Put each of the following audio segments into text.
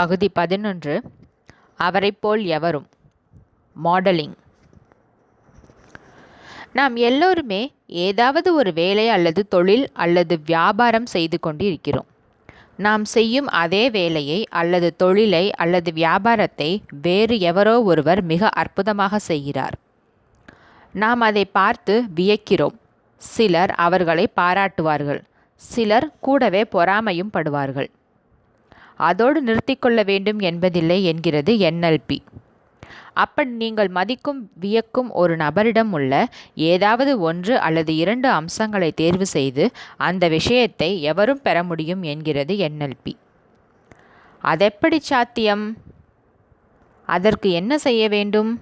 பகுதி பதினொன்று. அவரைப் போல் எவரும். மாடலிங். நாம் எல்லோருமே ஏதாவது ஒரு வேலை அல்லது தொழில் அல்லது வியாபாரம் செய்து கொண்டு இருக்கிறோம் நாம் செய்யும் அதே வேலையை அல்லது தொழிலை அல்லது வியாபாரத்தை வேறு எவரோ ஒருவர் மிக அற்புதமாக செய்கிறார். நாம் அதை பார்த்து வியக்கிறோம். சிலர் அவர்களை பாராட்டுவார்கள். சிலர் கூடவே பொறாமையும் படுவார்கள். அதோடு நிறுத்திக்கொள்ள வேண்டும் என்பதில்லை என்கிறது என்எல்பி. அப்படி நீங்கள் மதிக்கும் வியக்கும் ஒரு நபரிடம் உள்ள ஏதாவது ஒன்று அல்லது இரண்டு அம்சங்களை தேர்வு செய்து அந்த விஷயத்தை எவரும் பெற முடியும் என்கிறது என்எல்பி. அதெப்படி சாத்தியம்? அதற்கு என்ன செய்ய வேண்டும்?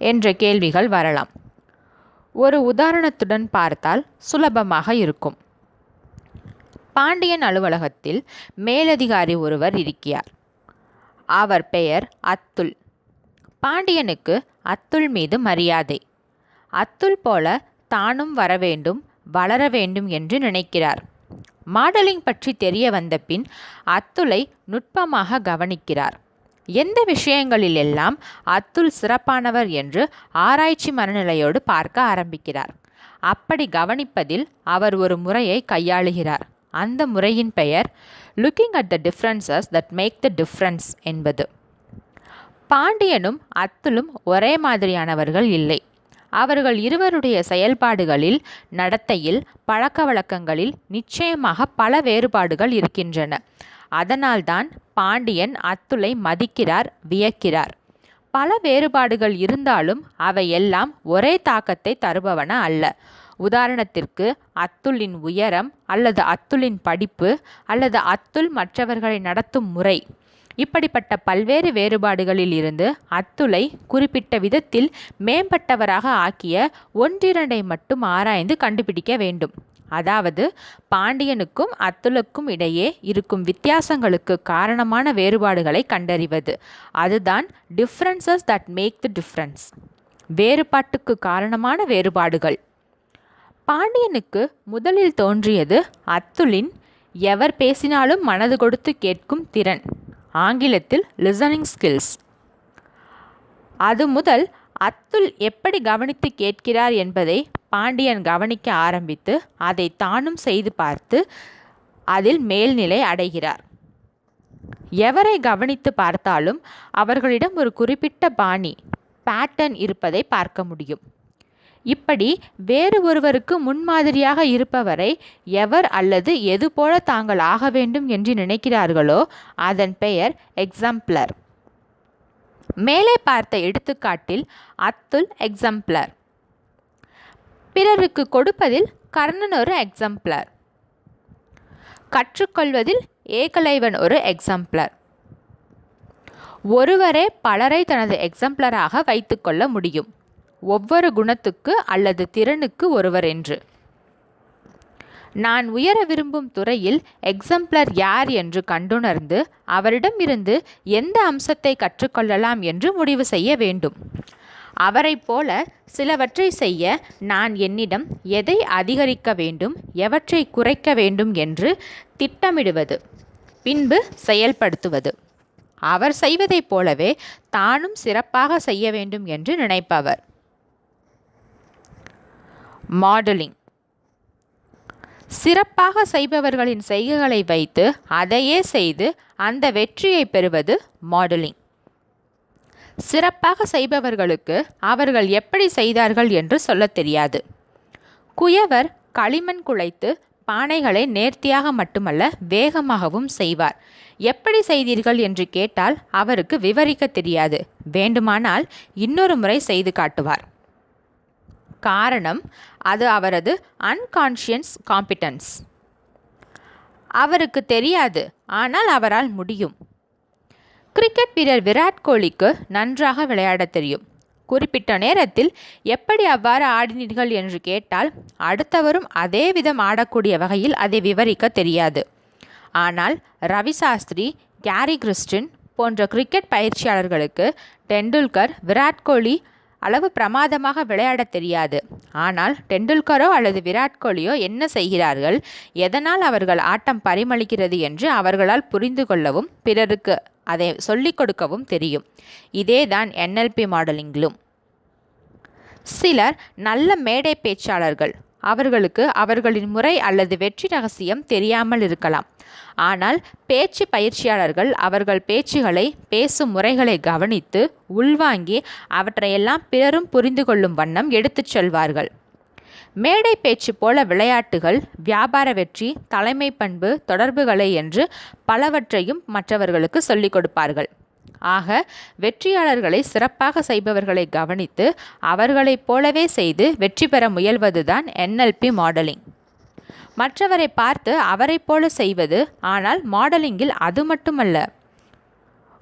என்ற கேள்விகள் வரலாம். ஒரு உதாரணத்துடன் பார்த்தால் சுலபமாக இருக்கும். பாண்டியன் அலுவலகத்தில் மேலதிகாரி ஒருவர் இருக்கிறார். அவர் பெயர் அத்துல். பாண்டியனுக்கு அத்துல் மீது மரியாதை. அத்துல் போல தானும் வர வேண்டும் வளர வேண்டும் என்று நினைக்கிறார். மாடலிங் பற்றி தெரிய வந்த பின் அத்துலை நுட்பமாக கவனிக்கிறார். எந்த விஷயங்களிலெல்லாம் அத்துல் சிறப்பானவர் என்று ஆராய்ச்சி மனநிலையோடு பார்க்க ஆரம்பிக்கிறார். அப்படி கவனிப்பதில் அவர் ஒரு முறையை கையாளுகிறார். அந்த முறையின் பெயர் looking at the differences that make the difference என்பது. பாண்டியனும் அத்துலும் ஒரே மாதிரியானவர்கள் இல்லை. அவர்கள் இருவருடைய செயல்பாடுகளில் நடத்தையில் பழக்க வழக்கங்களில் நிச்சயமாக பல வேறுபாடுகள் இருக்கின்றன. அதனால்தான் பாண்டியன் அத்துலை மதிக்கிறார் வியக்கிறார். பல வேறுபாடுகள் இருந்தாலும் அவை எல்லாம் ஒரே தாக்கத்தை தருபவன அல்ல. உதாரணத்திற்கு அத்துலின் உயரம் அல்லது அத்துலின் படிப்பு அல்லது அத்துல் மற்றவர்களை நடத்தும் முறை. இப்படிப்பட்ட பல்வேறு வேறுபாடுகளில் இருந்து அத்துலை குறிப்பிட்ட விதத்தில் மேம்பட்டவராக ஆக்கிய ஒன்றிரண்டை மட்டும் ஆராய்ந்து கண்டுபிடிக்க வேண்டும். அதாவது பாண்டியனுக்கும் அத்துலுக்கும் இடையே இருக்கும் வித்தியாசங்களுக்கு காரணமான வேறுபாடுகளை கண்டறிவது. அதுதான் differences that make the difference வேறுபாட்டுக்கு காரணமான வேறுபாடுகள். பாண்டியனுக்கு முதலில் தோன்றியது அத்துலின் எவர் பேசினாலும் மனது கொடுத்து கேட்கும் திறன் ஆங்கிலத்தில் லிசனிங் ஸ்கில்ஸ் அது முதல் அத்துல் எப்படி கவனித்து கேட்கிறார் என்பதை பாண்டியன் கவனிக்க ஆரம்பித்து அதை தானும் செய்து பார்த்து அதில் மேல்நிலை அடைகிறார். எவரை கவனித்து பார்த்தாலும் அவர்களிடம் ஒரு குறிப்பிட்ட பாணி பேட்டர்ன் இருப்பதை பார்க்க முடியும். இப்படி வேறு ஒருவருக்கு முன்மாதிரியாக இருப்பவரை எவர் அல்லது எது போல தாங்கள் ஆக வேண்டும் என்று நினைக்கிறார்களோ அதன் பெயர் எக்ஸாம்பிளர். மேலே பார்த்த எடுத்துக்காட்டில் அத்துல் எக்ஸாம்பிளர். பிறருக்கு கொடுப்பதில் கர்ணன் ஒரு எக்ஸாம்பிளர். கற்றுக்கொள்வதில் ஏகலைவன் ஒரு எக்ஸாம்பிளர். ஒருவரே பலரை தனது எக்ஸாம்பிளராக வைத்துக்கொள்ள முடியும். ஒவ்வொரு குணத்துக்கு அல்லது திறனுக்கு ஒருவர் என்று. நான் உயர விரும்பும் துறையில் எக்ஸாம்பிளர் யார் என்று கண்டுணர்ந்து அவரிடமிருந்து எந்த அம்சத்தை கற்றுக்கொள்ளலாம் என்று முடிவு செய்ய வேண்டும். அவரைப் போல சிலவற்றை செய்ய நான் என்னிடம் எதை அதிகரிக்க வேண்டும் எவற்றை குறைக்க வேண்டும் என்று திட்டமிடுவது பின்பு செயல்படுத்துவது. அவர் செய்வதைப் போலவே தானும் சிறப்பாக செய்ய வேண்டும் என்று நினைப்பவர். மாடலிங் சிறப்பாக செய்பவர்களின் செய்கைகளை வைத்து அதையே செய்து அந்த வெற்றியை பெறுவது மாடலிங் சிறப்பாக செய்பவர்களுக்கு அவர்கள் எப்படி செய்தார்கள் என்று சொல்லத் தெரியாது. குயவர் களிமண் குழைத்து பானைகளை நேர்த்தியாக மட்டுமல்ல வேகமாகவும் செய்வார். எப்படி செய்தீர்கள் என்று கேட்டால் அவருக்கு விவரிக்க தெரியாது. வேண்டுமானால் இன்னொரு முறை செய்து காட்டுவார். காரணம் அது அவரது அன்கான்ஷியன்ஸ் காம்பிட்டன்ஸ் அவருக்கு தெரியாது ஆனால் அவரால் முடியும். கிரிக்கெட் வீரர் விராட் கோலிக்கு நன்றாக விளையாடத் தெரியும். குறிப்பிட்ட நேரத்தில் எப்படி அவ்வாறு ஆடினீர்கள் என்று கேட்டால் அடுத்தவரும் அதே விதம் ஆடக்கூடிய வகையில் அதை விவரிக்க தெரியாது. ஆனால் ரவி சாஸ்திரி கேரி கிறிஸ்டின் போன்ற கிரிக்கெட் பயிற்சியாளர்களுக்கு டெண்டுல்கர் விராட் கோலி அளவு பிரமாதமாக விளையாடத் தெரியாது. ஆனால் டெண்டுல்கரோ அல்லது விராட் கோலியோ என்ன செய்கிறார்கள்? எதனால் அவர்கள் ஆட்டம் பரிமளிக்கிறது என்று அவர்களால் புரிந்து கொள்ளவும் பிறருக்கு அதை சொல்லிக் கொடுக்கவும் தெரியும். இதேதான் என்எல்பி மாடலிங்கிலும். சிலர் நல்ல மேடை பேச்சாளர்கள். அவர்களுக்கு அவர்களின் முறை அல்லது வெற்றி ரகசியம் தெரியாமல் இருக்கலாம். ஆனால் பேச்சு பயிற்சியாளர்கள் அவர்கள் பேச்சுகளை பேசும் முறைகளை கவனித்து உள்வாங்கி அவற்றையெல்லாம் பிறரும் புரிந்து கொள்ளும் வண்ணம் எடுத்துச் செல்வார்கள். மேடை பேச்சு போல விளையாட்டுகள் வியாபார வெற்றி தலைமை பண்பு தொடர்புகளை என்று பலவற்றையும் மற்றவர்களுக்கு சொல்லிக் கொடுப்பார்கள். ஆக வெற்றியாளர்களை சிறப்பாக செய்பவர்களை கவனித்து அவர்களைப் போலவே செய்து வெற்றி பெற முயல்வதுதான் என்எல்பி மாடலிங். மற்றவரை பார்த்து அவரைப் போல செய்வது ஆனால் மாடலிங்கில் அது மட்டுமல்ல.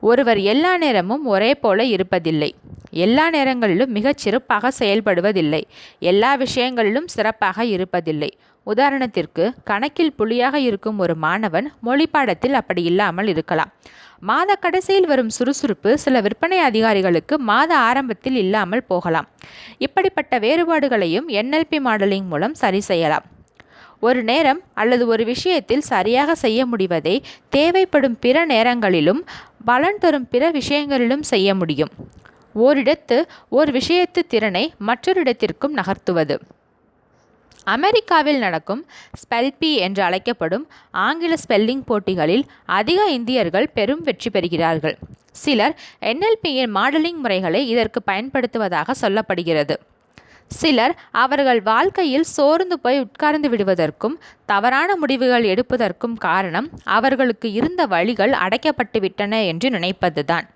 ஒருவர் எல்லா நேரமும் ஒரே போல இருப்பதில்லை. எல்லா நேரங்களிலும் மிகச் சிறப்பாக செயல்படுவதில்லை. எல்லா விஷயங்களிலும் சிறப்பாக இருப்பதில்லை. உதாரணத்திற்கு கணக்கில் புலியாக இருக்கும் ஒரு மாணவன் மொழி பாடத்தில் அப்படி இல்லாமல் இருக்கலாம். மாத கடைசியில் வரும் சுறுசுறுப்பு சில விற்பனை அதிகாரிகளுக்கு மாத ஆரம்பத்தில் இல்லாமல் போகலாம். இப்படிப்பட்ட வேறுபாடுகளையும் என்எல்பி மாடலிங் மூலம் சரி செய்யலாம். ஒரு நேரம் அல்லது ஒரு விஷயத்தில் சரியாக செய்ய முடிவதை தேவைப்படும் பிற நேரங்களிலும் பலன் தரும் பிற விஷயங்களிலும் செய்ய முடியும். ஓரிடத்து ஒரு விஷயத்து திறனை மற்றொரு இடத்திற்கும் நகர்த்துவது. அமெரிக்காவில் நடக்கும் ஸ்பெல்பி என்று அழைக்கப்படும் ஆங்கில ஸ்பெல்லிங் போட்டிகளில் அதிக இந்தியர்கள் பெரும் வெற்றி பெறுகிறார்கள். சிலர் என்எல்பியின் மாடலிங் முறைகளை இதற்கு பயன்படுத்துவதாக சொல்லப்படுகிறது. சிலர் அவர்கள் வாழ்க்கையில் சோர்ந்து போய் உட்கார்ந்து விடுவதற்கும் தவறான முடிவுகள் எடுப்பதற்கும் காரணம் அவர்களுக்கு இருந்த வழிகள் அடைக்கப்பட்டுவிட்டன என்று நினைப்பதுதான்.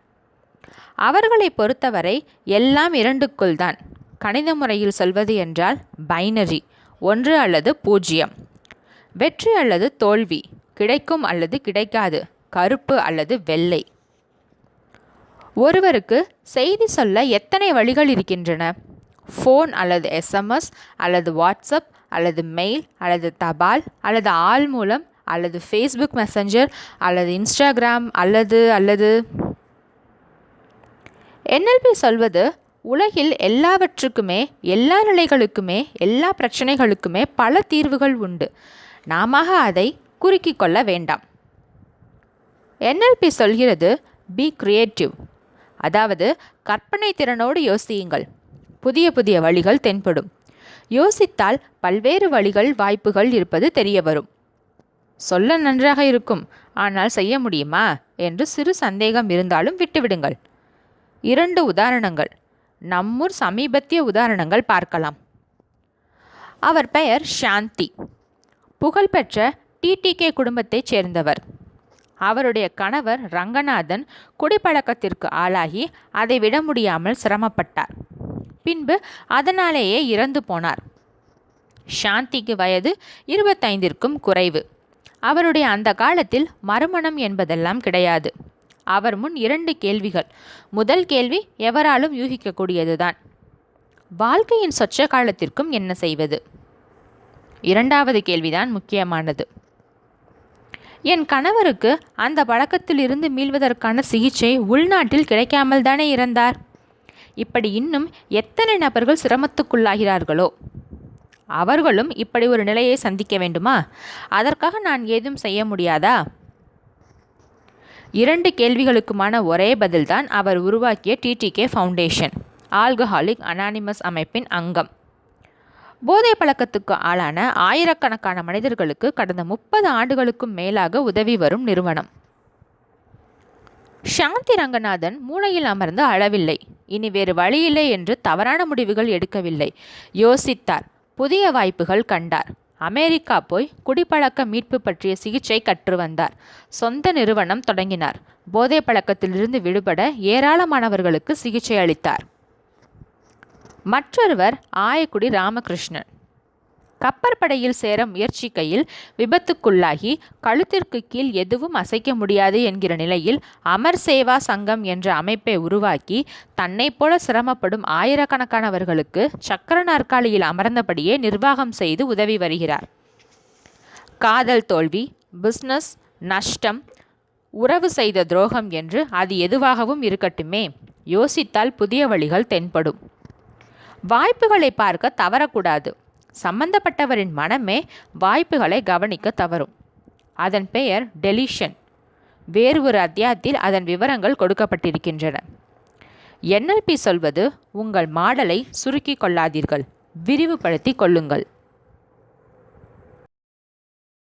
அவர்களை பொறுத்தவரை எல்லாம் இரண்டுக்குள் தான். கணித முறையில் சொல்வது என்றால் பைனரி ஒன்று அல்லது பூஜ்ஜியம் வெற்றி அல்லது தோல்வி கிடைக்கும் அல்லது கிடைக்காது கருப்பு அல்லது வெள்ளை. ஒருவருக்கு செய்தி சொல்ல எத்தனை வழிகள் இருக்கின்றன? ஃபோன் அல்லது எஸ்எம்எஸ் அல்லது வாட்ஸ்அப் அல்லது மெயில் அல்லது தபால் அல்லது ஆள் மூலம் அல்லது ஃபேஸ்புக் மெசஞ்சர் அல்லது இன்ஸ்டாகிராம் அல்லது அல்லது என்எல்பி சொல்வது உலகில் எல்லாவற்றுக்குமே எல்லா நிலைகளுக்குமே எல்லா பிரச்சனைகளுக்குமே பல தீர்வுகள் உண்டு. நாம அதை குறுக்கிக் கொள்ள வேண்டாம். என்எல்பி சொல்கிறது பி கிரியேட்டிவ் அதாவது கற்பனை திறனோடு யோசியுங்கள். புதிய புதிய வழிகள் தென்படும். யோசித்தால் பல்வேறு வழிகள் வாய்ப்புகள் இருப்பது தெரிய வரும் சொல்ல நன்றாக இருக்கும். ஆனால் செய்ய முடியுமா? என்று சிறு சந்தேகம் இருந்தாலும் விட்டுவிடுங்கள். இரண்டு உதாரணங்கள். நம்மூர் சமீபத்திய உதாரணங்கள் பார்க்கலாம். அவர் பெயர் சாந்தி. புகழ்பெற்ற டிடிகே குடும்பத்தைச் சேர்ந்தவர். அவருடைய கணவர் ரங்கநாதன் குடிப்பழக்கத்திற்கு ஆளாகி அதை விட முடியாமல் சிரமப்பட்டார். பின்பு அதனாலேயே இறந்து போனார். சாந்திக்கு வயது இருபத்தைந்திற்கும் குறைவு. அவருடைய அந்த காலத்தில் மறுமணம் என்பதெல்லாம் கிடையாது. அவர் முன் இரண்டு கேள்விகள். முதல் கேள்வி எவராலும் யூகிக்கக்கூடியதுதான். வாழ்க்கையின் சொச்ச காலத்திற்கும் என்ன செய்வது? இரண்டாவது கேள்விதான் முக்கியமானது. என் கணவருக்கு அந்த பழக்கத்திலிருந்து மீள்வதற்கான சிகிச்சை உள்நாட்டில் கிடைக்காமல் தானே இறந்தார் இப்படி இன்னும் எத்தனை நபர்கள் சிரமத்துக்குள்ளாகிறார்களோ? அவர்களும் இப்படி ஒரு நிலையை சந்திக்க வேண்டுமா? அதற்காக நான் ஏதும் செய்ய முடியாதா? இரண்டு கேள்விகளுக்குமான ஒரே பதில்தான் அவர் உருவாக்கிய டிடிகே ஃபவுண்டேஷன் ஆல்கஹாலிக் அனானிமஸ் அமைப்பின் அங்கம். போதை பழக்கத்துக்கு ஆளான ஆயிரக்கணக்கான மனிதர்களுக்கு கடந்த முப்பது ஆண்டுகளுக்கும் மேலாக உதவி வரும் நிறுவனம். சாந்தி ரங்கநாதன் மூளையில் அமர்ந்து அழவில்லை. இனி வேறு வழியில்லை என்று தவறான முடிவுகள் எடுக்கவில்லை. யோசித்தார். புதிய வாய்ப்புகள் கண்டார். அமெரிக்கா போய் குடிப்பழக்க மீட்பு பற்றிய சிகிச்சை கற்று வந்தார். சொந்த நிறுவனம் தொடங்கினார். போதை பழக்கத்திலிருந்து விடுபட ஏராளமானவர்களுக்கு சிகிச்சை அளித்தார். மற்றொருவர் ஆயக்குடி ராமகிருஷ்ணன். கப்பற்படையில் சேர முயற்சிக்கையில் விபத்துக்குள்ளாகி கழுத்திற்கு கீழ் எதுவும் அசைக்க முடியாது என்கிற நிலையில் அமர் சேவா சங்கம் என்ற அமைப்பை உருவாக்கி தன்னைப் போல சிரமப்படும் ஆயிரக்கணக்கானவர்களுக்கு சக்கர நாற்காலியில் அமர்ந்தபடியே நிர்வாகம் செய்து உதவி வருகிறார். காதல் தோல்வி பிஸ்னஸ் நஷ்டம் உறவு செய்த துரோகம் என்று அது எதுவாகவும் இருக்கட்டுமே. யோசித்தால் புதிய வழிகள் தென்படும். வாய்ப்புகளை பார்க்க தவறக்கூடாது. சம்பந்தப்பட்டவரின் மனமே வாய்ப்புகளை கவனிக்க தவறும். அதன் பெயர் டெலிஷன். வேறு ஒரு அத்தியாயத்தில் அதன் விவரங்கள் கொடுக்கப்பட்டிருக்கின்றன. என்எல்பி சொல்வது உங்கள் மாடலை சுருக்கிக் கொள்ளாதீர்கள். விரிவுபடுத்தி கொள்ளுங்கள்.